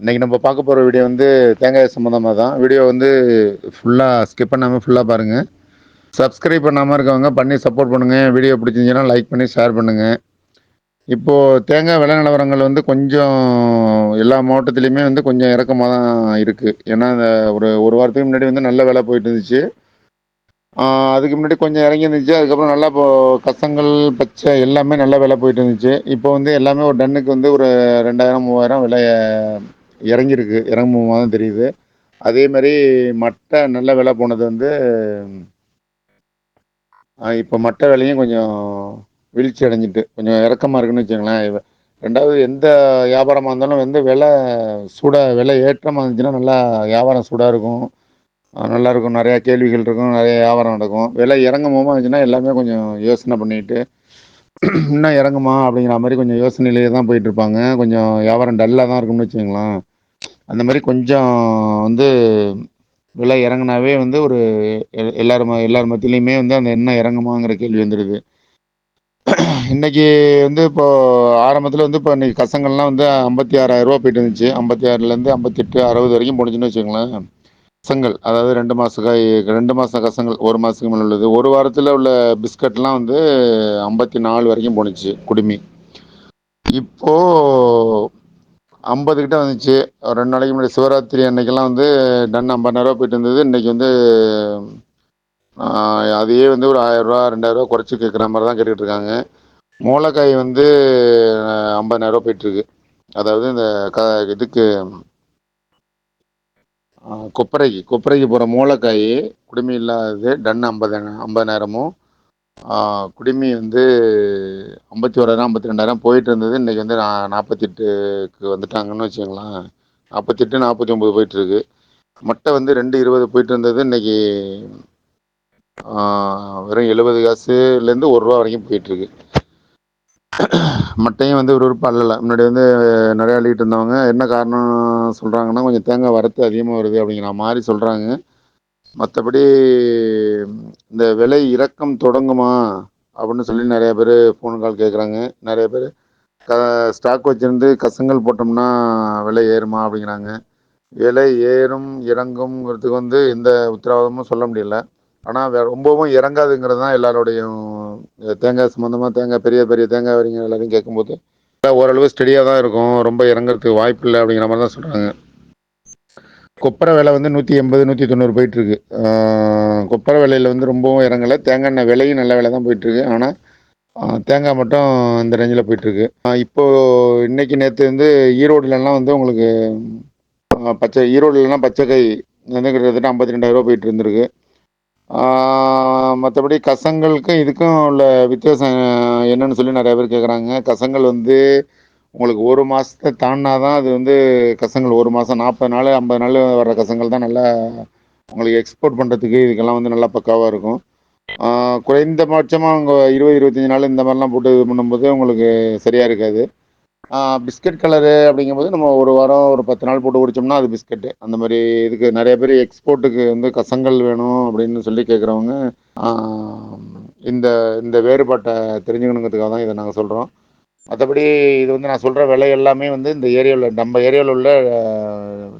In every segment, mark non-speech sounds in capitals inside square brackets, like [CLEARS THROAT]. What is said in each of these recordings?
இன்னைக்கு நம்ம பார்க்க போகிற வீடியோ வந்து தேங்காய் சம்மந்தமாக தான். வீடியோ வந்து ஃபுல்லாக ஸ்கிப் பண்ணாமல் ஃபுல்லாக பாருங்கள் சப்ஸ்கிரைப் பண்ணாமல் இருக்கவங்க பண்ணி சப்போர்ட் பண்ணுங்கள் வீடியோ பிடிச்சிருந்துச்சுன்னா லைக் பண்ணி ஷேர் பண்ணுங்கள் இப்போது தேங்காய் விலை நிலவரங்கள் வந்து கொஞ்சம் எல்லா மாவட்டத்துலேயுமே வந்து கொஞ்சம் இறக்கமாக தான் இருக்குது ஏன்னா இந்த ஒரு ஒரு வாரத்துக்கு முன்னாடி வந்து நல்ல விலை போயிட்டு இருந்துச்சு. அதுக்கு முன்னாடி கொஞ்சம் இறங்கி இருந்துச்சு. அதுக்கப்புறம் நல்லா இப்போ கசங்கள் பச்சை எல்லாமே நல்ல விலை போயிட்டு இருந்துச்சு. இப்போ வந்து எல்லாமே ஒரு டன்னுக்கு வந்து ஒரு ரெண்டாயிரம் மூவாயிரம் விலை இறங்கியிருக்கு இறங்குமா தான் தெரியுது. அதே மாதிரி மட்டை நல்ல விலை போனது வந்து இப்போ மட்டை விலையும் கொஞ்சம் வீழ்ச்சி அடைஞ்சிட்டு கொஞ்சம் இறக்கமாக இருக்குன்னு வச்சுங்களேன் ரெண்டாவது எந்த வியாபாரமாக இருந்தாலும் வந்து விலை சூடாக விலை ஏற்றமாக இருந்துச்சுன்னா நல்லா வியாபாரம் சூடாக இருக்கும். நல்லாயிருக்கும் நிறையா கேள்விகள் இருக்கும். நிறைய வியாபாரம் நடக்கும். விலை இறங்குமோமா இருந்துச்சுன்னா எல்லாமே கொஞ்சம் யோசனை பண்ணிட்டு [CLEARS THROAT] இன்னும் இறங்குமா அப்படிங்கிற மாதிரி கொஞ்சம் யோசனையிலேயே தான் போயிட்டு இருப்பாங்க. கொஞ்சம் வியாபாரம் டல்லாக தான் இருக்கும்னு வச்சுங்களேன் அந்த மாதிரி கொஞ்சம் வந்து விலை இறங்குனாவே வந்து ஒரு எ- எல்லார் ம எல்லார் மத்தியிலையுமே வந்து அந்த என்ன இறங்குமாங்கிற கேள்வி வந்துடுது இன்னைக்கு வந்து இப்போ ஆரம்பத்தில் வந்து இப்போ இன்னைக்கு கசங்கள்லாம் வந்து ஐம்பத்தி ஆறாயிரம் ரூபா போயிட்டு இருந்துச்சு. ஐம்பத்தி ஆறுலேருந்து ஐம்பத்தெட்டு அறுபது வரைக்கும் போணுச்சுன்னு வச்சுக்கோங்களேன். கசங்கள் அதாவது ரெண்டு மாத காய் ரெண்டு மாதம் கசங்கள் ஒரு மாதத்துக்கு மேலே உள்ளது. ஒரு வாரத்தில் உள்ள பிஸ்கட்லாம் வந்து ஐம்பத்தி நாலு வரைக்கும் போணுச்சு குடுமி. இப்போது ஐம்பது கிட்ட வந்துச்சு. ஒரு ரெண்டு நாளைக்கு முன்னாடி சிவராத்திரி அன்னைக்கெல்லாம் வந்து டன் ஐம்பதாயிரரூவா போயிட்டு இருந்தது. இன்னைக்கு வந்து அதையே வந்து ஒரு ஆயிரரூவா ரெண்டாயிரரூவா குறைச்சி கேட்குற மாதிரி தான் கேட்டுக்கிட்டு இருக்காங்க. மூளைக்காய் வந்து ஐம்பதாயிரரூவா போயிட்டுருக்கு அதாவது இந்த க இதுக்கு கொப்பரைக்கு கொப்பரைக்கு போகிற மூளைக்காய் குடுமி இல்லாதது டன் ஐம்பது ஐம்பதாயிரமும் குடிமி வந்து ஐம்பத்தி ஓராயிரம் ஐம்பத்தி ரெண்டாயிரம் போயிட்டு இருந்தது இன்றைக்கி வந்து நா- நாற்பத்தெட்டுக்கு வந்துட்டாங்கன்னு வச்சுங்களேன் நாற்பத்தெட்டு நாற்பத்தி ஒம்பது போயிட்டுருக்கு. மட்டை வந்து ரெண்டு இருபது போயிட்டு இருந்தது இன்னைக்கு வெறும் எழுபது காசுலேருந்து ஒரு ரூபா வரைக்கும் போயிட்டுருக்கு. மட்டையும் வந்து விறுவிறுப்பாக அல்லல முன்னாடி வந்து நிறையா அள்ளிட்டு இருந்தவங்க என்ன காரணம் சொல்கிறாங்கன்னா கொஞ்சம் தேங்காய் வரத்து அதிகமாக வருது அப்படிங்கிற மாதிரி சொல்கிறாங்க மற்றபடி இந்த விலை இறக்கம் தொடங்குமா? அப்படின்னு சொல்லி நிறைய பேர் ஃபோன் கால் கேட்குறாங்க நிறைய பேர் க ஸ்டாக் வச்சுருந்து கசங்கள் போட்டோம்னா விலை ஏறுமா அப்படிங்கிறாங்க. விலை ஏறும் இறங்குங்கிறதுக்கு வந்து எந்த உத்தரவாதமும் சொல்ல முடியல. ஆனால் வே ரொம்பவும் இறங்காதுங்கிறது தான் எல்லாரோடையும் தேங்காய் சம்மந்தமாக தேங்காய் பெரிய பெரிய தேங்காய் வரிங்க எல்லாரையும் கேட்கும்போது ஓரளவு ஸ்டெடியாக தான் இருக்கும். ரொம்ப இறங்குறதுக்கு வாய்ப்பு இல்லை அப்படிங்கிற மாதிரி தான் சொல்கிறாங்க கொப்பரை விலை வந்து நூற்றி எண்பது நூற்றி தொண்ணூறு போயிட்டுருக்கு. கொப்பரை விலையில் வந்து ரொம்பவும் இறங்கலை. தேங்காய் எண்ணெய் விலையும் நல்ல விலை தான் போயிட்டுருக்கு ஆனால் தேங்காய் மட்டும் இந்த ரேஞ்சில் போயிட்டுருக்கு. இப்போது இன்னைக்கு நேற்று வந்து ஈரோடுலலாம் வந்து உங்களுக்கு பச்சை ஈரோடுலலாம் பச்சைக்காய் வந்து கிட்டத்தட்ட ஐம்பத்தி ரெண்டாயிரரூவா போயிட்டு இருந்திருக்கு. மற்றபடி கசங்களுக்கும் இதுக்கும் உள்ள வித்தியாசம் என்னன்னு சொல்லி நிறைய பேர் கேட்குறாங்க கசங்கள் வந்து உங்களுக்கு ஒரு மாதத்தை தாண்டினா தான் அது வந்து கசங்கள் ஒரு மாதம் நாற்பது நாள் ஐம்பது நாள் வர்ற கசங்கள் தான் நல்லா உங்களுக்கு எக்ஸ்போர்ட் பண்ணுறதுக்கு இதுக்கெல்லாம் வந்து நல்லா பக்காவாக இருக்கும். குறைந்தபட்சமாக அவங்க இருபது இருபத்தஞ்சி நாள் இந்த மாதிரிலாம் போட்டு இது பண்ணும்போது உங்களுக்கு சரியாக இருக்காது. பிஸ்கட் கலரு அப்படிங்கும்போது நம்ம ஒரு வாரம் ஒரு பத்து நாள் போட்டு குடித்தோம்னா அது பிஸ்கட்டு அந்த மாதிரி இதுக்கு நிறைய பேர் எக்ஸ்போர்ட்டுக்கு வந்து கசங்கள் வேணும் அப்படின்னு சொல்லி கேட்குறவங்க இந்த இந்த வேறுபாட்டை தெரிஞ்சுக்கணுங்கிறதுக்காக தான் இதை நாங்கள் சொல்கிறோம் மற்றபடி இது வந்து நான் சொல்கிற விலை எல்லாமே வந்து இந்த ஏரியாவில் நம்ம ஏரியாவில் உள்ள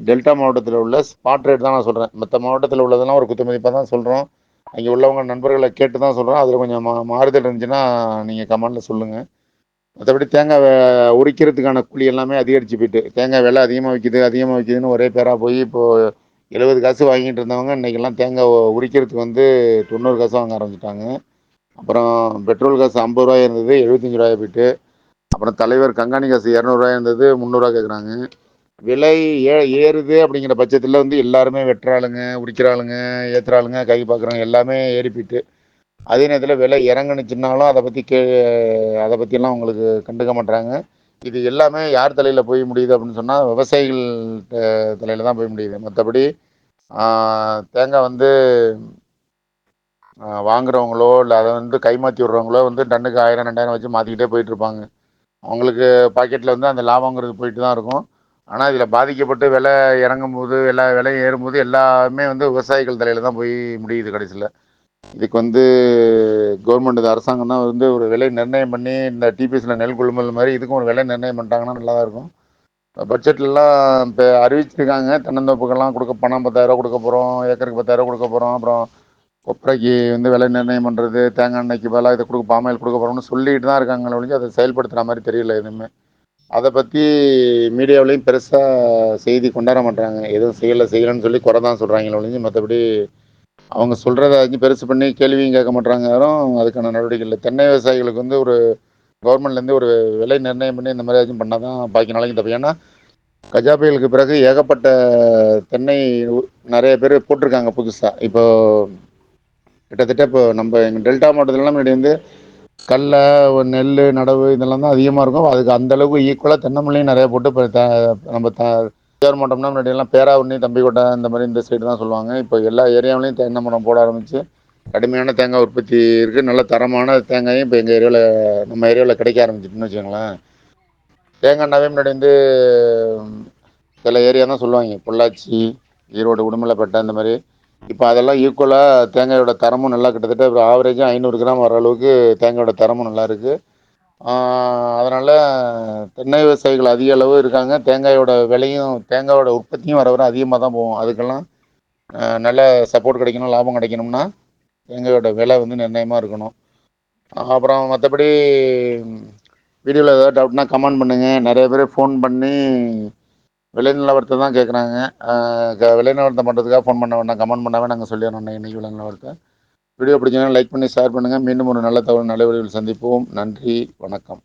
டெல்டா மாவட்டத்தில் உள்ள ஸ்பாட் ரேட் தான் நான் சொல்கிறேன் மற்ற மாவட்டத்தில் உள்ளதெல்லாம் ஒரு குத்துமதிப்பாக தான் சொல்கிறோம் அங்கே உள்ளவங்க நண்பர்களை கேட்டு தான் சொல்கிறோம் அதில் கொஞ்சம் மா மாறுதல் இருந்துச்சுன்னா நீங்கள் கமெண்டில் சொல்லுங்கள் மற்றபடி தேங்காய் உரிக்கிறதுக்கான கூலி எல்லாமே அதிகரிச்சு போயிட்டு தேங்காய் விலை அதிகமாக விற்கிது அதிகமாக விற்கிதுன்னு ஒரே பேராக போய் இப்போது எழுபது காசு வாங்கிட்டு இருந்தவங்க இன்றைக்கெல்லாம் தேங்காய் உரிக்கிறதுக்கு வந்து தொண்ணூறு காசு வாங்க ஆரம்பிச்சிட்டாங்க. அப்புறம் பெட்ரோல் காசு ஐம்பது ரூபாய் இருந்தது எழுபத்தஞ்சி ரூபாய் போயிட்டு அப்புறம் தலைவர் கங்காணி காசு இரநூறுவா இருந்தது முந்நூறுரூவா கேட்குறாங்க விலை ஏ ஏறுது அப்படிங்கிற பட்சத்தில் வந்து எல்லாருமே வெட்டுறாளுங்க உரிக்கிறாளுங்க ஏற்றுறாளுங்க கை பார்க்குறாங்க எல்லாமே ஏறி போயிட்டு அதே நேரத்தில் விலை இறங்குனுச்சுனாலும் அதை பற்றி கே அதை பற்றிலாம் உங்களுக்கு கண்டுக்க மாட்றாங்க. இது எல்லாமே யார் தலையில் போய் முடியுது அப்படின்னு சொன்னால் விவசாயிகள் தலையில் தான் போய் முடியுது. மற்றபடி தேங்காய் வந்து வாங்குறவங்களோ இல்லை அதை வந்து கைமாற்றி விடுறவங்களோ வந்து டன்னுக்கு ஆயிரம் ரெண்டாயிரம் வச்சு மாற்றிக்கிட்டே போயிட்டுருப்பாங்க அவங்களுக்கு பாக்கெட்டில் வந்து அந்த லாபங்கிறது போயிட்டு தான் இருக்கும். ஆனால் இதில் பாதிக்கப்பட்டு விலை இறங்கும் போது எல்லா விலையும் ஏறும்போது எல்லாமே வந்து விவசாயிகள் தலையில் தான் போய் முடியுது கடைசியில். இதுக்கு வந்து கவர்மெண்ட் இது அரசாங்கம் தான் வந்து ஒரு விலை நிர்ணயம் பண்ணி இந்த டிபிஎஸில் நெல் கொள்முதல் மாதிரி இதுக்கும் ஒரு விலை நிர்ணயம் பண்ணிட்டாங்கன்னா நல்லா தான் இருக்கும். பட்ஜெட்லலாம் இப்போ அறிவிச்சிருக்காங்க. தென்னந்தோப்புக்கெல்லாம் கொடுக்க பணம் பத்தாயிரரூவா கொடுக்க போகிறோம் ஏக்கருக்கு பத்தாயிரரூவா கொடுக்க போகிறோம் அப்புறம் கொப்பரைக்கு வந்து விலை நிர்ணயம் பண்ணுறது தேங்காய் எண்ணெய்க்கு பதிலாக இதை கொடுக்க பாமாயில் கொடுக்க போகிறோம்னு சொல்லிட்டு தான் இருக்காங்களே ஒழிஞ்சு அதை செயல்படுத்துகிற மாதிரி தெரியல எதுவுமே. அதை பற்றி மீடியாவிலையும் பெருசாக செய்தி கொண்டாட மாட்டாங்க எதுவும் செய்யலை செய்யலைன்னு சொல்லி குறை தான் சொல்கிறாங்களே ஒழிஞ்சு மற்றபடி அவங்க சொல்கிறத வந்து பெருசு பண்ணி கேள்வியும் கேட்க மாட்டாங்க யாரும் அதுக்கான நடவடிக்கை இல்லை. தென்னை விவசாயிகளுக்கு வந்து ஒரு கவர்மெண்ட்லேருந்து ஒரு விலை நிர்ணயம் பண்ணி இந்த மாதிரி ஏதாச்சும் பண்ணால் தான் பாக்கி நாளைக்கு தப்பு. ஏன்னா கஜா புயலுக்கு பிறகு ஏகப்பட்ட தென்னை நிறைய பேர் போட்டிருக்காங்க புதுசாக இப்போது கிட்டத்தட்ட இப்போ நம்ம எங்கள் டெல்டா மாவட்டத்திலலாம் முன்னாடி வந்து கடலை நெல் நடவு இதெல்லாம் தான் அதிகமாக இருக்கும். அதுக்கு அந்த அளவுக்கு ஈக்குவலாக தென்னம்பிள்ளையும் நிறைய போட்டு இப்போ த நம்ம த தஞ்சாவூர் மாவட்டம்னா முன்னாடி எல்லாம் பேராவூர்னி தம்பிக்கோட்டை இந்த மாதிரி இந்த சைடு தான் சொல்லுவாங்க. இப்போ எல்லா ஏரியாவிலையும் தென்னை மரம் போட ஆரம்பிச்சு கடுமையான தேங்காய் உற்பத்தி இருக்குது நல்ல தரமான தேங்காயும் இப்போ எங்கள் ஏரியாவில் நம்ம ஏரியாவில் கிடைக்க ஆரம்பிச்சிட்டுன்னு வச்சுக்கோங்களேன். தேங்காய் எண்ணாவே முன்னாடி வந்து சில ஏரியா தான் சொல்லுவாங்க. பொள்ளாச்சி ஈரோடு உடுமலைப்பேட்டை இந்த மாதிரி இப்போ அதெல்லாம் ஈக்குவலாக தேங்காயோட தரமும் நல்லா கிட்டத்தட்ட ஒரு ஆவரேஜாக ஐநூறு கிராம் வர அளவுக்கு தேங்காயோட தரமும் நல்லா இருக்குது அதனால் தென்னை விவசாயிகள் அதிக அளவு இருக்காங்க. தேங்காயோட விலையும் தேங்காயோட உற்பத்தியும் வர வர அதிகமாக தான் போகும். அதுக்கெல்லாம் நல்ல சப்போர்ட் கிடைக்கணும் லாபம் கிடைக்கணும்னா தேங்காயோட விலை வந்து நிர்ணயமாக இருக்கணும். அப்புறம் மற்றபடி வீடியோவில் ஏதாவது டவுட்னா கமெண்ட் பண்ணுங்கள் நிறைய பேர் ஃபோன் பண்ணி விலை நிலவரத்தை தான் கேட்குறாங்க விலை நிலவரத்தை பண்ணுறதுக்காக ஃபோன் பண்ண வேண்டாம் கமெண்ட் பண்ணாவே நாங்கள் சொல்லிடுறோம் இன்றைக்கி விலை நிலவரத்தை வீடியோ பிடிச்சிங்கன்னா லைக் பண்ணி ஷேர் பண்ணுங்கள் மீண்டும் ஒரு நல்ல தகவல் நல்ல வழியில் சந்திப்போம். நன்றி வணக்கம்.